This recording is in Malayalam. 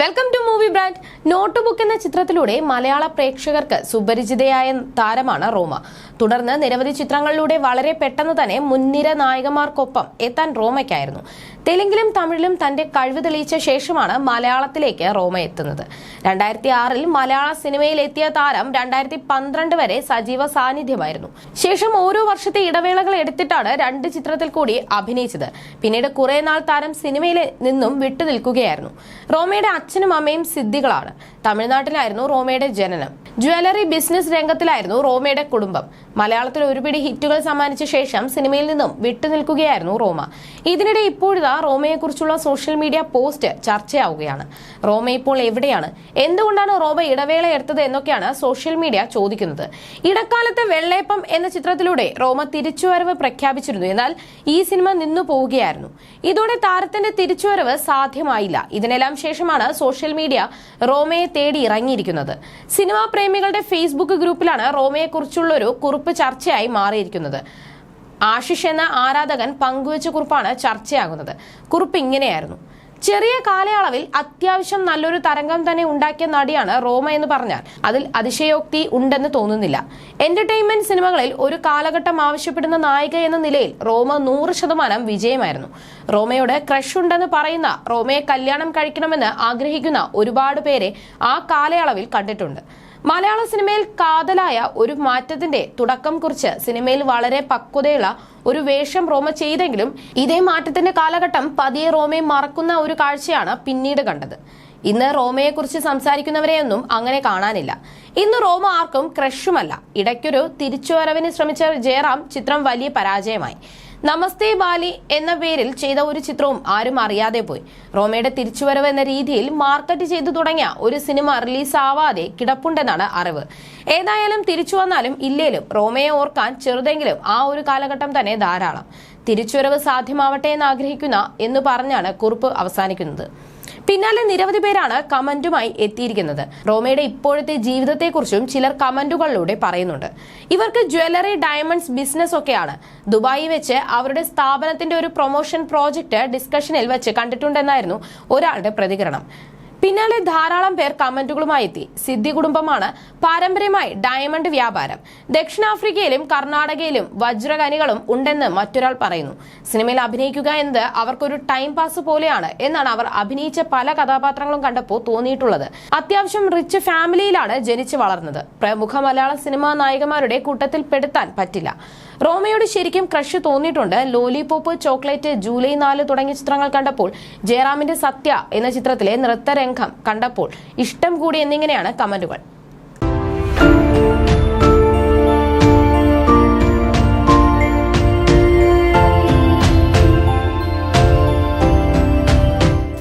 Welcome to movie brand notebook എന്ന ചിത്രത്തിലൂടെ മലയാള പ്രേക്ഷകർക്ക് സുപരിചിതയായ താരമാണ് റോമ. തുടർന്ന് നിരവധി ചിത്രങ്ങളിലൂടെ വളരെ പെട്ടെന്ന് തന്നെ മുൻനിര നായകന്മാർക്കൊപ്പം എത്താൻ റോമയ്ക്കായിരുന്നു. തെലുങ്കിലും തമിഴിലും തന്റെ കഴിവ് തെളിയിച്ച ശേഷമാണ് മലയാളത്തിലേക്ക് റോമ എത്തുന്നത്. രണ്ടായിരത്തി ആറിൽ മലയാള സിനിമയിൽ എത്തിയ താരം രണ്ടായിരത്തി പന്ത്രണ്ട് വരെ സജീവ സാന്നിധ്യമായിരുന്നു. ശേഷം ഓരോ വർഷത്തെ ഇടവേളകൾ എടുത്തിട്ടാണ് രണ്ട് ചിത്രത്തിൽ കൂടി അഭിനയിച്ചത്. പിന്നീട് കുറെ നാൾ താരം സിനിമയിൽ നിന്നും വിട്ടുനിൽക്കുകയായിരുന്നു. റോമയുടെ അച്ഛനും അമ്മയും സിദ്ധികളാണ്. തമിഴ്നാട്ടിലായിരുന്നു റോമയുടെ ജനനം. ജ്വല്ലറി ബിസിനസ് രംഗത്തിലായിരുന്നു റോമയുടെ കുടുംബം. മലയാളത്തിൽ ഒരുപിടി ഹിറ്റുകൾ സമ്മാനിച്ച ശേഷം സിനിമയിൽ നിന്നും വിട്ടുനിൽക്കുകയായിരുന്നു റോമ. ഇതിനിടെ ഇപ്പോഴിതാ റോമയെക്കുറിച്ചുള്ള സോഷ്യൽ മീഡിയ പോസ്റ്റ് ചർച്ചയാവുകയാണ്. റോമ ഇപ്പോൾ എവിടെയാണ്? എന്തുകൊണ്ടാണ് റോമ ഇടവേള എടുത്തത് എന്നൊക്കെയാണ് സോഷ്യൽ മീഡിയ ചോദിക്കുന്നത്. ഇടക്കാലത്തെ വെള്ളയപ്പം എന്ന ചിത്രത്തിലൂടെ റോമ തിരിച്ചുവരവ് പ്രഖ്യാപിച്ചിരുന്നു. എന്നാൽ ഈ സിനിമ നിന്നു പോവുകയായിരുന്നു. ഇതോടെ താരത്തിന്റെ തിരിച്ചുവരവ് സാധ്യമായില്ല. ഇതിനെല്ലാം ശേഷമാണ് സോഷ്യൽ മീഡിയ റോമയെ തേടി ഇറങ്ങിയിരിക്കുന്നത്. സിനിമാ പ്രേമികളുടെ ഫേസ്ബുക്ക് ഗ്രൂപ്പിലാണ് റോമയെക്കുറിച്ചുള്ളൊരു കുറിപ്പ് ചർച്ചയായി മാറിയിരിക്കുന്നത്. ആശിഷ് എന്ന ആരാധകൻ പങ്കുവച്ച കുറിപ്പാണ് ചർച്ചയാകുന്നത്. കുറിപ്പ് ഇങ്ങനെയായിരുന്നു. ചെറിയ കാലയളവിൽ അത്യാവശ്യം നല്ലൊരു തരംഗം തന്നെ ഉണ്ടാക്കിയ നടിയാണ് റോമ എന്ന് പറഞ്ഞാൽ അതിൽ അതിശയോക്തി ഉണ്ടെന്ന് തോന്നുന്നില്ല. എന്റർടൈൻമെന്റ് സിനിമകളിൽ ഒരു കാലഘട്ടം ആവശ്യപ്പെടുന്ന നായിക എന്ന നിലയിൽ റോമ നൂറ് ശതമാനം വിജയമായിരുന്നു. റോമയോട് ക്രഷ് ഉണ്ടെന്ന് പറയുന്ന റോമയെ കല്യാണം കഴിക്കണമെന്ന് ആഗ്രഹിക്കുന്ന ഒരുപാട് പേരെ ആ കാലയളവിൽ കണ്ടിട്ടുണ്ട്. മലയാള സിനിമയിൽ കാതലായ ഒരു മാറ്റത്തിന്റെ തുടക്കം കുറിച്ച് സിനിമയിൽ വളരെ പക്വതയുള്ള ഒരു വേഷം റോമ ചെയ്തെങ്കിലും ഇതേ മാറ്റത്തിന്റെ കാലഘട്ടം പതിയെ റോമയെ മറക്കുന്ന ഒരു കാഴ്ചയാണ് പിന്നീട് കണ്ടത്. ഇന്ന് റോമയെക്കുറിച്ച് സംസാരിക്കുന്നവരെയൊന്നും അങ്ങനെ കാണാനില്ല. ഇന്ന് റോമ ആർക്കും ക്രഷുമല്ല. ഇടയ്ക്കൊരു തിരിച്ചുവരവിന് ശ്രമിച്ച ജയറാം ചിത്രം വലിയ പരാജയമായി. നമസ്തേ ബാലി എന്ന പേരിൽ ചെയ്ത ഒരു ചിത്രവും ആരും അറിയാതെ പോയി. റോമയുടെ തിരിച്ചുവരവ് എന്ന രീതിയിൽ മാർക്കറ്റ് ചെയ്തു തുടങ്ങിയ ഒരു സിനിമ റിലീസാവാതെ കിടപ്പുണ്ടെന്നാണ് അറിവ്. ഏതായാലും തിരിച്ചു വന്നാലും ഇല്ലേലും റോമയെ ഓർക്കാൻ ചെറുതെങ്കിലും ആ ഒരു കാലഘട്ടം തന്നെ ധാരാളം. തിരിച്ചുവരവ് സാധ്യമാവട്ടെ എന്ന് ആഗ്രഹിക്കുന്ന എന്ന് പറഞ്ഞാണ് കുറിപ്പ് അവസാനിക്കുന്നത്. പിന്നാലെ നിരവധി പേരാണ് കമന്റുമായി എത്തിയിരിക്കുന്നത്. റോമയുടെ ഇപ്പോഴത്തെ ജീവിതത്തെക്കുറിച്ചും ചിലർ കമന്റുകളിലൂടെ പറയുന്നുണ്ട്. ഇവർക്ക് ജ്വല്ലറി ഡയമണ്ട്സ് ബിസിനസ് ഒക്കെയാണ്. ദുബായി വെച്ച് അവരുടെ സ്ഥാപനത്തിന്റെ ഒരു പ്രൊമോഷൻ പ്രോജക്റ്റ് ഡിസ്കഷനിൽ വെച്ച് കണ്ടിട്ടുണ്ടെന്നായിരുന്നു ഒരാളുടെ പ്രതികരണം. പിന്നാലെ ധാരാളം പേർ കമന്റുകളുമായി എത്തി സിദ്ധി കുടുംബമാണ് പാരമ്പര്യമായി ഡയമണ്ട് വ്യാപാരം. ദക്ഷിണാഫ്രിക്കയിലും കർണാടകയിലും വജ്രഖനികളും ഉണ്ടെന്ന് മറ്റൊരാൾ പറയുന്നു. സിനിമയിൽ അഭിനയിക്കുക എന്നത് അവർക്കൊരു ടൈം പാസ് പോലെയാണ് എന്നാണ് അവർ അഭിനയിച്ച പല കഥാപാത്രങ്ങളും കണ്ടപ്പോൾ തോന്നിയിട്ടുള്ളത്. അത്യാവശ്യം റിച്ച് ഫാമിലിയിലാണ് ജനിച്ചു വളർന്നത്. പ്രമുഖ മലയാള സിനിമാ നായികമാരുടെ കൂട്ടത്തിൽ പെടുത്താൻ പറ്റില്ല. റോമയോട് ശരിക്കും ക്രഷ് തോന്നിയിട്ടുണ്ട്. ലോലിപോപ്പ് ചോക്ലേറ്റ് ജൂലൈ നാല് തുടങ്ങിയ ചിത്രങ്ങൾ കണ്ടപ്പോൾ ജയറാമിന്റെ സത്യ എന്ന ചിത്രത്തിലെ നൃത്തരംഗം കണ്ടപ്പോൾ ഇഷ്ടം കൂടി എന്നിങ്ങനെയാണ് കമന്റുകൾ